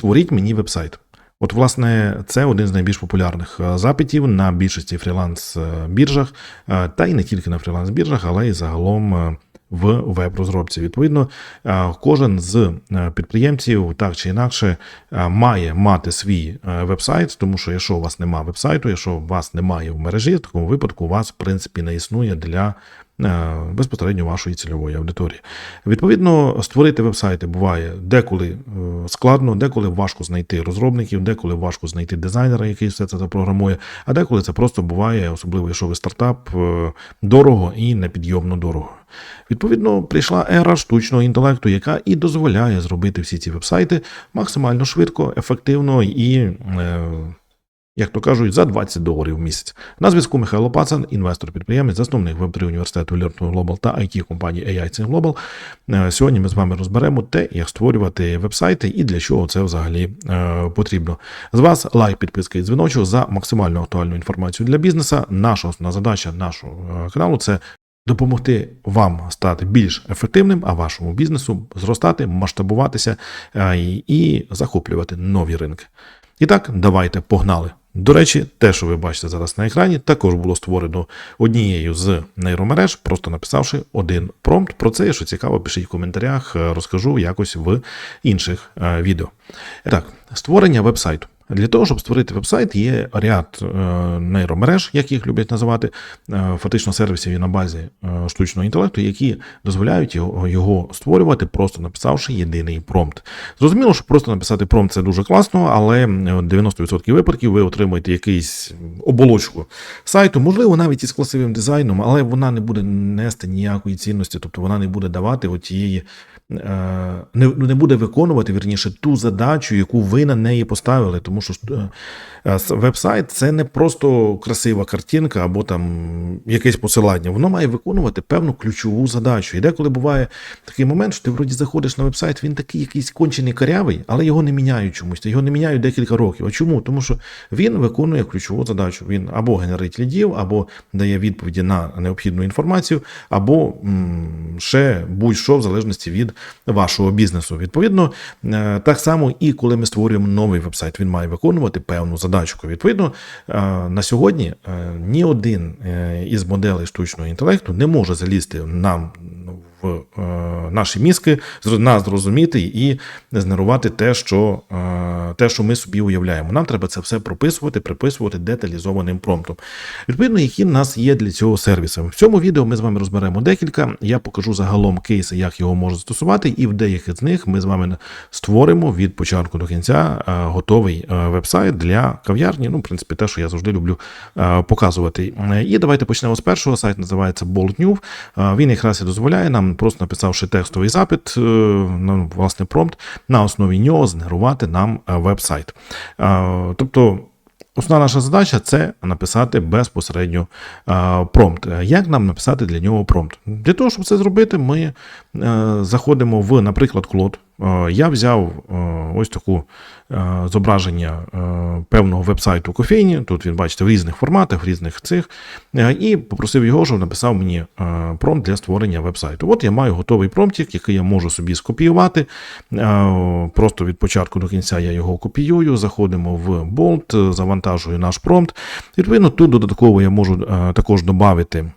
створіть мені веб-сайт. От, власне, це один з найбільш популярних е, запитів на більшості фріланс-біржах, е, та й не тільки на фріланс-біржах, але й загалом е, в веб-розробці. Відповідно, кожен з підприємців так чи інакше має мати свій веб-сайт, тому що якщо у вас немає веб-сайту, якщо у вас немає в мережі, в такому випадку у вас, в принципі, не існує для безпосередньо вашої цільової аудиторії. Відповідно, створити веб-сайти буває деколи е, складно, деколи важко знайти розробників, деколи важко знайти дизайнера, який все це запрограмує, а деколи це просто буває, особливо якщо ви стартап, е, дорого і непідйомно дорого. Відповідно, прийшла ера штучного інтелекту, яка і дозволяє зробити всі ці веб-сайти максимально швидко, ефективно і. Як то кажуть, за 20 доларів в місяць. На зв'язку Михайло Пацан, інвестор-підприємець, засновник Web3 університету Learn Global та it компанії AI Global. Е, Сьогодні ми з вами розберемо те, як створювати веб-сайти і для чого це взагалі е, потрібно. З вас лайк, підписка і дзвіночок за максимально актуальну інформацію для бізнесу. Наша основна задача нашого е, каналу це допомогти вам стати більш ефективним, а вашому бізнесу зростати, масштабуватися і захоплювати нові ринки. І так, давайте погнали. До речі, те, що ви бачите зараз на екрані, також було створено однією з нейромереж, просто написавши один промпт. Про це, якщо цікаво, пишіть в коментарях, розкажу якось в інших е, відео. Так, створення веб-сайту. Для того, щоб створити веб-сайт, є ряд е, нейромереж, як їх люблять називати, е, фактично сервісів і на базі е, штучного інтелекту, які дозволяють його, створювати, просто написавши єдиний промпт. Зрозуміло, що просто написати промпт це дуже класно, але е, 90% випадків ви отримаєте якийсь оболочку сайту, можливо, навіть із красивим дизайном, але вона не буде нести ніякої цінності, тобто вона не буде давати отієї. Е, Не, ну, не буде виконувати вірніше ту задачу, яку ви на неї поставили. Тому що е, веб-сайт це не просто красива картинка або там якесь посилання. Воно має виконувати певну ключову задачу. І деколи буває такий момент, що ти вроді заходиш на веб-сайт, він такий якийсь кончений карявий, але його не міняють чомусь. Його не міняють декілька років. А чому? Тому що він виконує ключову задачу. Він або генерить лідів, або дає відповіді на необхідну інформацію, або м, ще будь-що в залежності від вашого бізнесу. Відповідно, е, так само і коли ми створюємо новий веб-сайт, він має виконувати певну задачку. Відповідно, е, на сьогодні е, ні один е, із моделей штучного інтелекту не може залізти нам в е, наші мізки, нас зрозуміти і згенерувати те, що, е, те, що ми собі уявляємо. Нам треба це все прописувати, приписувати деталізованим промптом. Відповідно, які в нас є для цього сервіси. В цьому відео ми з вами розберемо декілька. Я покажу загалом кейси, як його можна застосувати, і в деяких з них ми з вами створимо від початку до кінця е, готовий веб-сайт для кав'ярні. Ну, в принципі, те, що я завжди люблю показувати. І давайте почнемо з першого. Сайт називається Bold New. Він якраз і дозволяє нам, просто написавши текстовий запит, е, ну, власне, промпт, на основі нього згенерувати нам е, веб-сайт. Е, Тобто. Основна наша задача це написати безпосередньо промпт. Як нам написати для нього промпт? Для того, щоб це зробити, ми заходимо в, наприклад, Клод. Е, Я взяв е, ось таку е, зображення певного веб-сайту кофейні. Тут він бачите в різних форматах, в різних цих, і попросив його, щоб написав мені промпт для створення веб-сайту. От я маю готовий промптик, який я можу собі скопіювати. Просто від початку до кінця я його копіюю, заходимо в е, завантажую наш промпт. Відповідно, тут додатково я можу також додати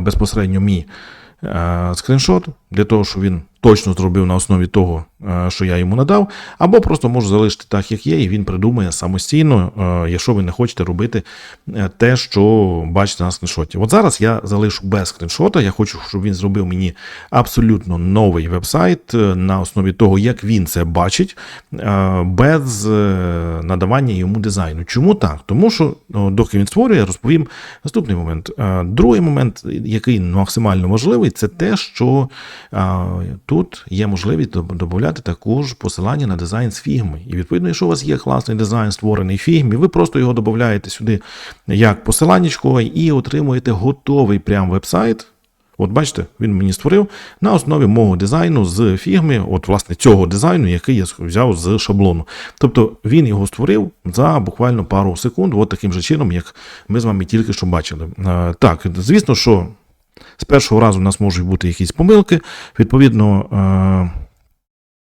безпосередньо мій скріншот для того, щоб він точно зробив на основі того, що я йому надав, або просто можу залишити так, як є, і він придумає самостійно, е, якщо ви не хочете робити е, те, що бачите на скріншоті. От зараз я залишу без скріншота. Я хочу, щоб він зробив мені абсолютно новий веб-сайт е, на основі того, як він це бачить, е, без е, надавання йому дизайну. Чому так? Тому що доки він створює, я розповім наступний момент. Е, Другий момент, який максимально важливий, це те, що е, тут є можливість доб- додати також посилання на дизайн з фігми. І відповідно, якщо у вас є класний дизайн, створений фігмі, ви просто його додаєте сюди як посиланнячко і отримуєте готовий прям веб-сайт. От бачите, він мені створив на основі мого дизайну з фігми, от власне цього дизайну, який я взяв з шаблону. Тобто він його створив за буквально пару секунд, от таким же чином, як ми з вами тільки що бачили. Е, Так, звісно, що з першого разу у нас можуть бути якісь помилки. Відповідно, е,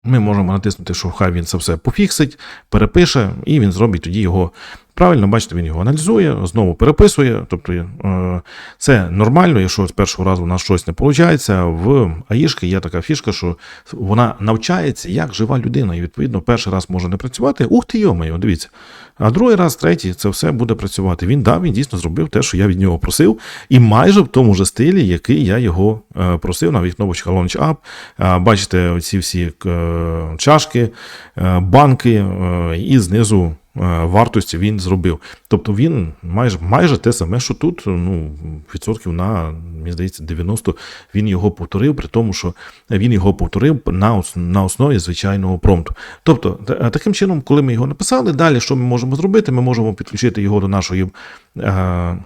Ми можемо натиснути, що хай він це все пофіксить, перепише, і він зробить тоді його правильно. Бачите, він його аналізує, знову переписує. Тобто е, це нормально, якщо з першого разу у нас щось не виходить. В АІшки є така фішка, що вона навчається як жива людина, і відповідно перший раз може не працювати. Ух ти йомаю, дивіться. А другий раз, третій, це все буде працювати. Він дав, він дійсно зробив те, що я від нього просив, і майже в тому ж стилі, який я його е, просив на вікновочка Launch. Е, Бачите, ці всі е, чашки, банки, і знизу вартості він зробив. Тобто він майже майже те саме, що тут, ну, відсотків на, мені здається, 90 він його повторив, при тому, що він його повторив на, на основі звичайного промпту. Тобто, таким чином, коли ми його написали, далі що ми можемо зробити? Ми можемо підключити його до нашої. Е,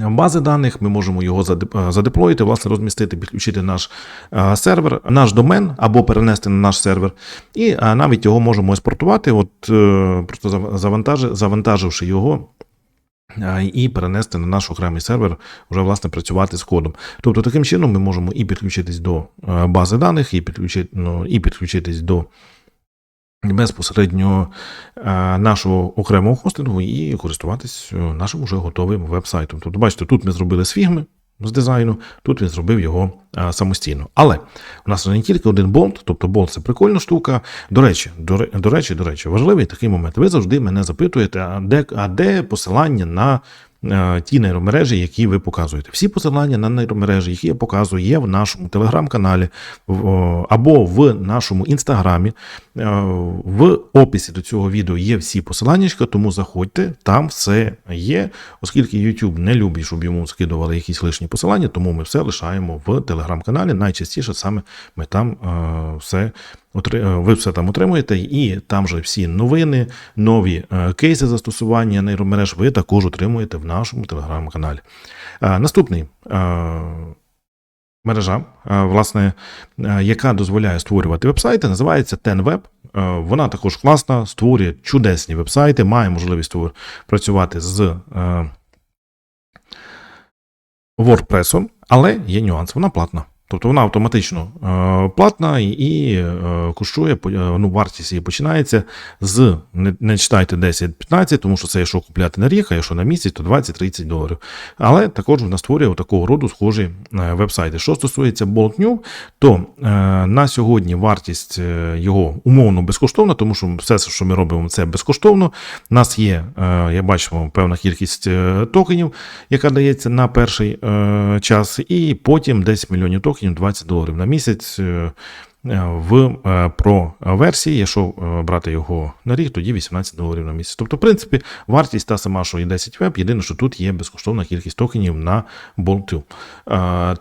Бази даних, ми можемо його е, задеплоїти, власне, розмістити, підключити наш е, сервер, наш домен або перенести на наш сервер, і е, навіть його можемо експортувати, от просто завантаживши його. І перенести на наш окремий сервер, вже власне працювати з кодом. Тобто таким чином ми можемо і підключитись до бази даних, і підключити, ну, і підключитись до безпосередньо е, нашого окремого хостингу і користуватись е, нашим уже готовим веб-сайтом. Тобто, бачите, тут ми зробили з з дизайну, тут він зробив його е, самостійно. Але у нас не тільки один болт, тобто болт це прикольна штука. До речі, до, до речі, до речі, важливий такий момент. Ви завжди мене запитуєте, а де, а де посилання на ті нейромережі, які ви показуєте. Всі посилання на нейромережі, які я показую, є в нашому телеграм-каналі або в нашому інстаграмі. Е, В описі до цього відео є всі посилання, тому заходьте, там все є. Оскільки YouTube не любить, щоб йому скидували якісь лишні посилання, тому ми все лишаємо в телеграм-каналі. Найчастіше саме ми там е, все е, ви все там отримуєте, і там же всі новини, нові е, кейси застосування нейромереж ви також отримуєте в нашому телеграм-каналі. Е, Наступний. е, Мережа, е, власне, е, яка дозволяє створювати вебсайти, називається TenWeb. Е, Вона також класна, створює чудесні вебсайти, має можливість працювати з е, WordPress, але є нюанс, вона платна. Тобто вона автоматично е, платна і, е, коштує е, ну, вартість її починається з не, не читайте 10-15, тому що це якщо купляти на рік, а якщо на місяць, то 20-30 доларів. Але також вона створює такого роду схожі вебсайти. Що стосується BoltNew, то е, на сьогодні вартість його умовно безкоштовна, тому що все, що ми робимо, це безкоштовно. У нас є, я бачимо, певна кількість токенів, яка дається на перший час, і потім 10 мільйонів токенів, 20 доларів на місяць. е, е, В е, про версії, якщо е, брати його на рік, тоді 18 доларів на місяць. Тобто, в принципі, вартість та сама, що і 10 веб, єдине, що тут є безкоштовна кількість токенів на Bolt2. Е,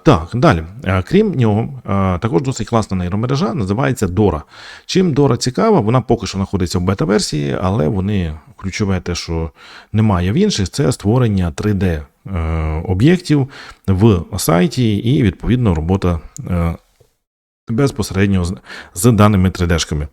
Так, далі. Е, Крім нього, е, також досить класна нейромережа, називається Dora. Чим Dora цікава, вона поки що знаходиться в бета-версії, але вони ключове те, що немає в інших, це створення 3D е, об'єктів в сайті і відповідно робота е, безпосередньо з, даними 3D-шками.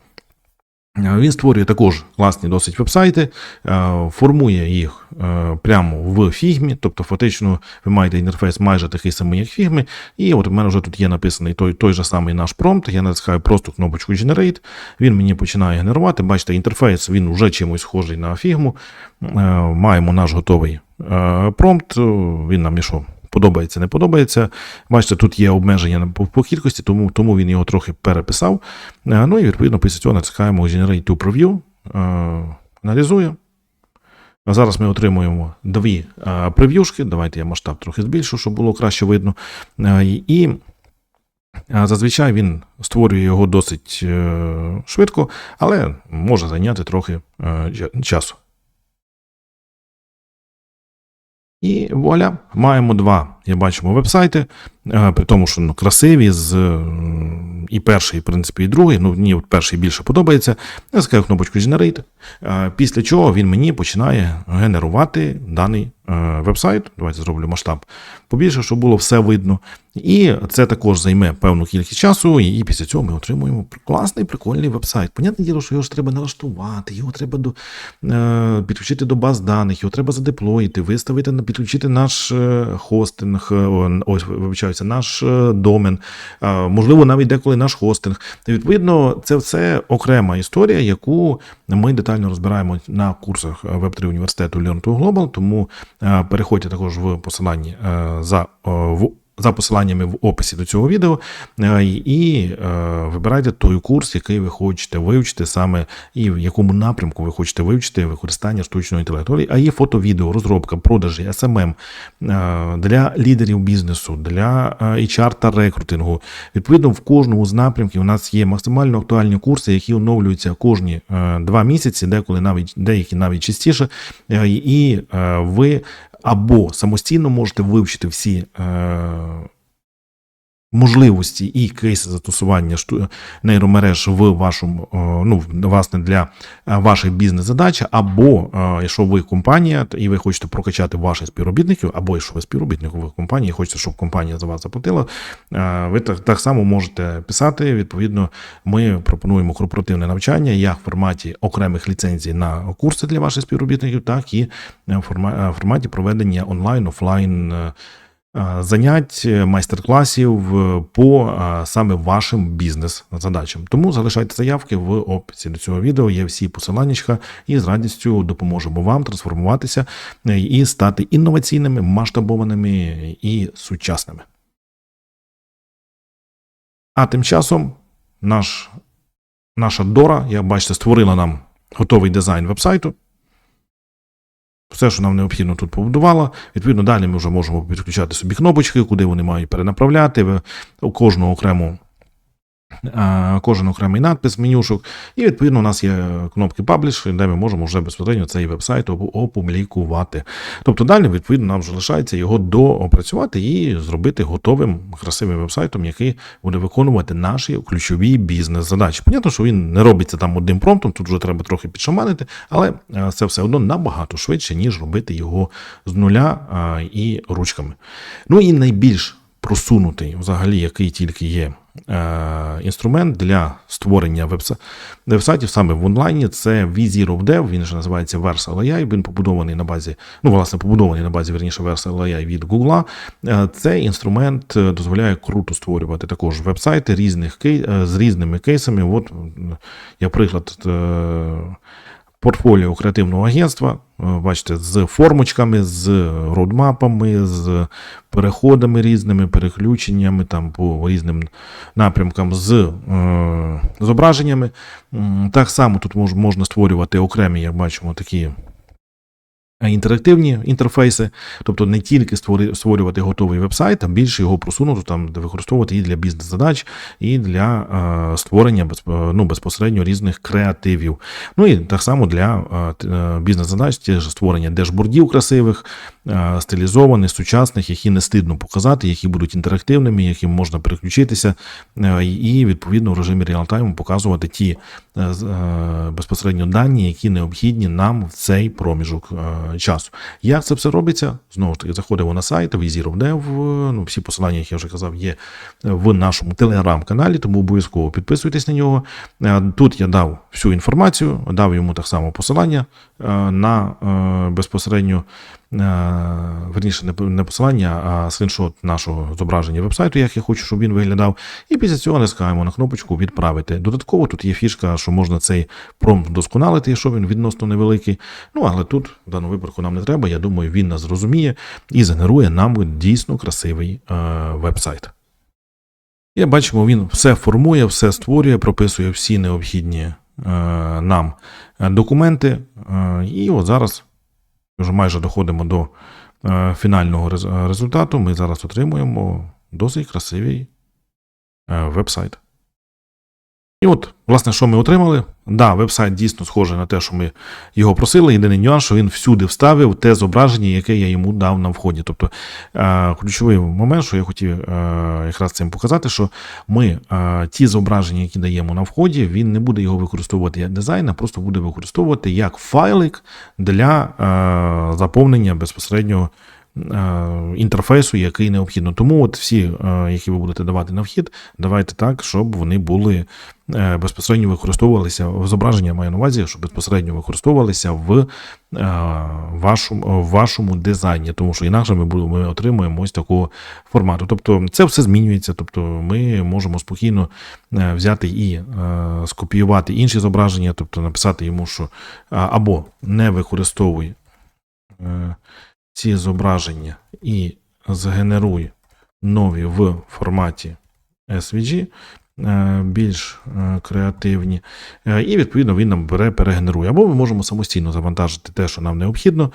Е, Він створює також класні досить вебсайти, е, формує їх е, прямо в фігмі, тобто фактично ви маєте інтерфейс майже такий самий, як в фігмі. І от у мене вже тут є написаний той, той же самий наш промпт. Я натискаю просто кнопочку Generate, він мені починає генерувати. Бачите, інтерфейс він вже чимось схожий на фігму. Е, Маємо наш готовий е, промпт. Він нам ішов. Подобається, не подобається. Бачите, тут є обмеження по, кількості, тому, тому він його трохи переписав. Е, Ну і відповідно після цього натискаємо Generate to Preview, е, аналізує. А Зараз ми отримуємо дві е, прев'юшки. Давайте я масштаб трохи збільшу, щоб було краще видно. Е, І е, зазвичай він створює його досить е, швидко, але може зайняти трохи е, часу. І вуаля, маємо два, я бачимо, вебсайти, е, при тому, що ну, красиві, з, е, і перший, в принципі, і другий. Ну, мені от перший більше подобається. Я скажу кнопочку Generate, е, після чого він мені починає генерувати даний веб-сайт. Давайте зроблю масштаб побільше, щоб було все видно. І це також займе певну кількість часу, і після цього ми отримуємо класний, прикольний веб-сайт. Понятне діло, що його ж треба налаштувати, його треба до, підключити до баз даних, його треба задеплоїти, виставити, підключити наш е, хостинг, е, ось, вибачаюся, наш е, домен, можливо, навіть деколи наш хостинг. Відповідно, це все окрема історія, яку ми детально розбираємо на курсах Web3 університету Learn to Global, тому е, переходьте також в посиланні за в. За посиланнями в описі до цього відео, е, і е, вибирайте той курс, який ви хочете вивчити саме, і в якому напрямку ви хочете вивчити використання штучного інтелекту. А є фото, відео, розробка, продажі, SMM е, для лідерів бізнесу, для HR та рекрутингу. Відповідно, в кожному з напрямків у нас є максимально актуальні курси, які оновлюються кожні два місяці, деколи навіть деякі навіть частіше. І ви або самостійно можете вивчити всі. Можливості і кейси застосування нейромереж в вашому е, ну власне для е, ваших бізнес-задач, або е, якщо ви компанія і ви хочете прокачати ваших співробітників, або якщо ви співробітник в компанії, хочете, щоб компанія за вас заплатила, ви так, так само можете писати. Відповідно, ми пропонуємо корпоративне навчання як в форматі окремих ліцензій на курси для ваших співробітників, так і в форматі проведення онлайн, офлайн. Е, Занять е, майстер-класів е, по саме вашим бізнес-задачам. Тому залишайте заявки в описі до цього відео. Є всі посиланнячка, і з радістю допоможемо вам трансформуватися і стати інноваційними, масштабованими і сучасними. А тим часом наш, наша Дора, як бачите, створила нам готовий дизайн вебсайту. Все, що нам необхідно тут побудувала. Відповідно, далі ми вже можемо підключати собі кнопочки, куди вони мають перенаправляти. У кожного окрему. Кожен окремий надпис, менюшок, і відповідно у нас є кнопки Publish, де ми можемо вже безпосередньо цей веб-сайт опублікувати. Тобто далі, відповідно, нам вже лишається його доопрацювати і зробити готовим красивим веб-сайтом, який буде виконувати наші ключові бізнес-задачі. Понятно, що він не робиться там одним промптом, тут вже треба трохи підшаманити, але е, це все одно набагато швидше, ніж робити його з нуля е, і ручками. Ну і найбільш просунутий, взагалі, який тільки є інструмент для створення вебса- вебсайтів саме в онлайні. Це V0 Dev, він же називається Versal AI, Він побудований на базі, ну, власне, побудований на базі верніше Versal AI від Google. Е, Цей інструмент е, дозволяє круто створювати також вебсайти різних е, з різними кейсами. От, як приклад. Портфоліо креативного агентства, е, бачите, з формочками, з родмапами, з переходами різними, переключеннями там по різним напрямкам, з е, зображеннями. Так само тут мож, можна створювати окремі, як бачимо, такі інтерактивні інтерфейси, тобто не тільки створювати готовий веб-сайт, а більше його просунути там, де використовувати і для бізнес-задач, і для е, створення безп- ну, безпосередньо різних креативів. Ну і так само для е, бізнес-задач, ті ж створення дешбордів красивих, е, стилізованих, сучасних, які не стидно показати, які будуть інтерактивними, яким можна переключитися, е, і відповідно в режимі реалтайму показувати ті е, е, безпосередньо дані, які необхідні нам в цей проміжок е, часу. Як це все робиться? Знову ж таки, заходимо на сайт Vizir ну, всі посилання, як я вже казав, є в нашому телеграм-каналі, тому обов'язково підписуйтесь на нього. Е, Тут я дав всю інформацію, дав йому так само посилання е, на е, безпосередньо е, верніше, не, посилання, а скріншот нашого зображення вебсайту, як я хочу, щоб він виглядав. І після цього натискаємо на кнопочку відправити. Додатково тут є фішка, що можна цей промпт вдосконалити, якщо він відносно невеликий. Ну, але тут, в даному випадку, нам не треба. Я думаю, він нас зрозуміє і згенерує нам дійсно красивий е, веб-сайт. І бачимо, він все формує, все створює, прописує всі необхідні е, нам е, документи. Е, і от зараз вже майже доходимо до е, фінального результату. Ми зараз отримуємо досить красивий е, веб-сайт. І от, власне, що ми отримали? Да, веб-сайт дійсно схожий на те, що ми його просили. Єдиний нюанс, що він всюди вставив те зображення, яке я йому дав на вході. Тобто е, ключовий момент, що я хотів е, якраз цим показати, що ми е, ті зображення, які даємо на вході, він не буде його використовувати як дизайн, а просто буде використовувати як файлик для заповнення безпосереднього інтерфейсу, який необхідно. Тому от всі, е, які ви будете давати на вхід, давайте так, щоб вони були е, безпосередньо використовувалися зображення, маю на увазі, щоб безпосередньо використовувалися в е, вашому, вашому дизайні, тому що інакше ми ми отримуємо ось такого формату. Тобто це все змінюється. Тобто ми можемо спокійно е, взяти і е, скопіювати інші зображення, тобто написати йому, що або не використовуй е, ці зображення і згенеруй нові в форматі SVG, е, більш е, креативні, Е, і відповідно він нам бере, перегенерує. Або ми можемо самостійно завантажити те, що нам необхідно,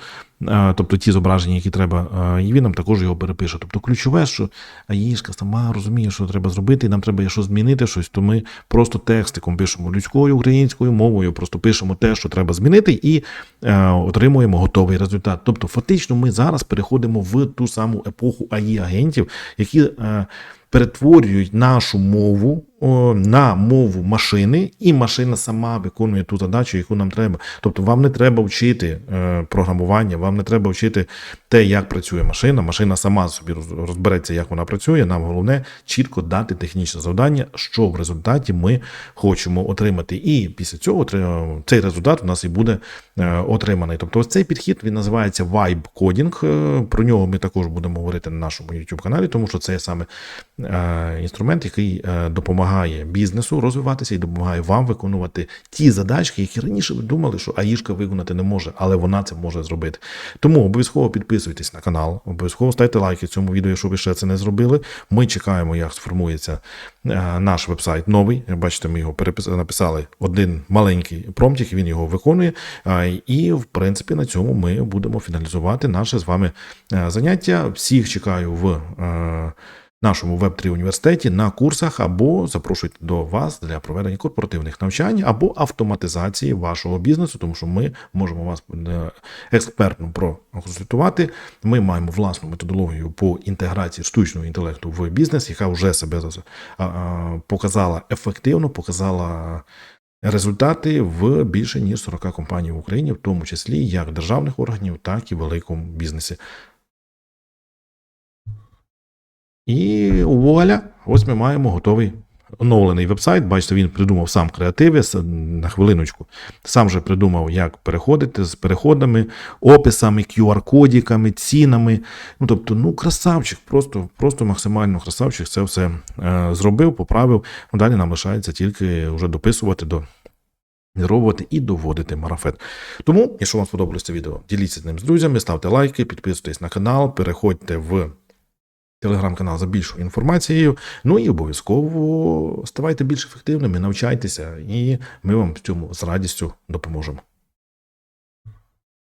тобто ті зображення, які треба, е, і він нам також його перепише. Тобто ключове, що АІшка сама розуміє, що треба зробити, і нам треба щось змінити щось, то ми просто текстиком пишемо людською українською мовою, просто пишемо те, що треба змінити, і е, отримуємо готовий результат. Тобто, фактично, ми зараз переходимо в ту саму епоху АІ-агентів, які. Е, перетворюють нашу мову о, на мову машини, і машина сама виконує ту задачу, яку нам треба. Тобто, вам не треба вчити е, програмування, вам не треба вчити те, як працює машина. Машина сама собі роз- розбереться, як вона працює. Нам головне чітко дати технічне завдання, що в результаті ми хочемо отримати. І після цього цей результат у нас і буде е, отриманий. Тобто, ось цей підхід він називається Vibe Coding. Е, Про нього ми також будемо говорити на нашому YouTube каналі, тому що це саме е, інструмент, який допомагає бізнесу розвиватися і допомагає вам виконувати ті задачки, які раніше ви думали, що АІшка виконати не може, але вона це може зробити. Тому обов'язково підписуйтесь на канал, обов'язково ставте лайки цьому відео, якщо ви ще це не зробили. Ми чекаємо, як сформується е, наш вебсайт новий. Бачите, ми його написали один маленький промтік, він його виконує. Е, І, в принципі, на цьому ми будемо фіналізувати наше з вами е, заняття. Всіх чекаю в. Нашому Web3 університеті на курсах або запрошуйте до вас для проведення корпоративних навчань або автоматизації вашого бізнесу, тому що ми можемо вас е, експертно проконсультувати. Ми маємо власну методологію по інтеграції штучного інтелекту в бізнес, яка вже себе показала ефективно, показала. Результати в більше ніж 40 компаній в Україні, в тому числі як державних органів, так і великому бізнесі. І вуаля, ось ми маємо готовий оновлений вебсайт. Бачите, він придумав сам креативи на хвилиночку. Сам же придумав, як переходити з переходами, описами, QR-кодіками, цінами. Ну, тобто, ну, красавчик, просто, просто максимально красавчик це все е, зробив, поправив. Ну, далі нам лишається тільки вже дописувати до. Генеровувати і доводити марафет. Тому, якщо вам сподобалось це відео, діліться з ним з друзями, ставте лайки, підписуйтесь на канал, переходьте в телеграм-канал за більшою інформацією. Ну і обов'язково ставайте більш ефективними, навчайтеся, і ми вам в цьому з радістю допоможемо.